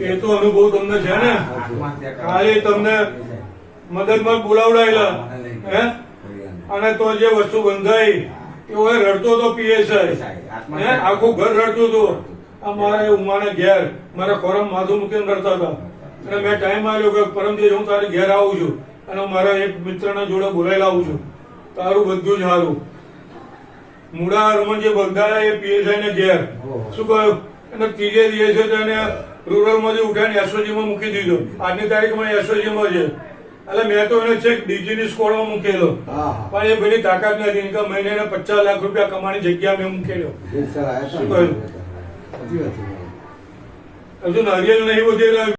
એ તો અનુભવ તમને છે ને? કાલે તમને મદદમાં બોલાવડાયેલા. હે? અને તો જે વસ્તુ બંધાઈ એવો રડતો હતો પીએસઆઈ. આખું ઘર રડતું હતું. અમારા મારા ઉમાને ઘેર, મારા ખોરમ માથું મૂકીને રડતા હતા. અને મેં ટાઈમ આવ્યો કે પરમ દિવસ હું તારી ઘેર આવું છું. અને મારા એક મિત્રના જોડે બોલાયેલા આવું છું. તારું બધું જ સારું મુડા હરમન જે બંધાયા એ પીએસઆઈ ને ઘેર. શું કહ્યું? અને ત્રીજે દિવસે તો એને રૂરલમાંથી ઉઠાઈને એસઓજીમાં મૂકી દીધો. આજની તારીખમાં એસઓજીમાં છે. એટલે મેં તો એને છેક ડીજીની સ્કોડમાં મૂકેલો. પણ એ ભાઈની તાકાત નથી કે મહિને પચાસ લાખ રૂપિયા કમાણી જગ્યા મેં મૂકેલો. શું કહ્યું? હજુ નારિયેલ નહીં વધેલા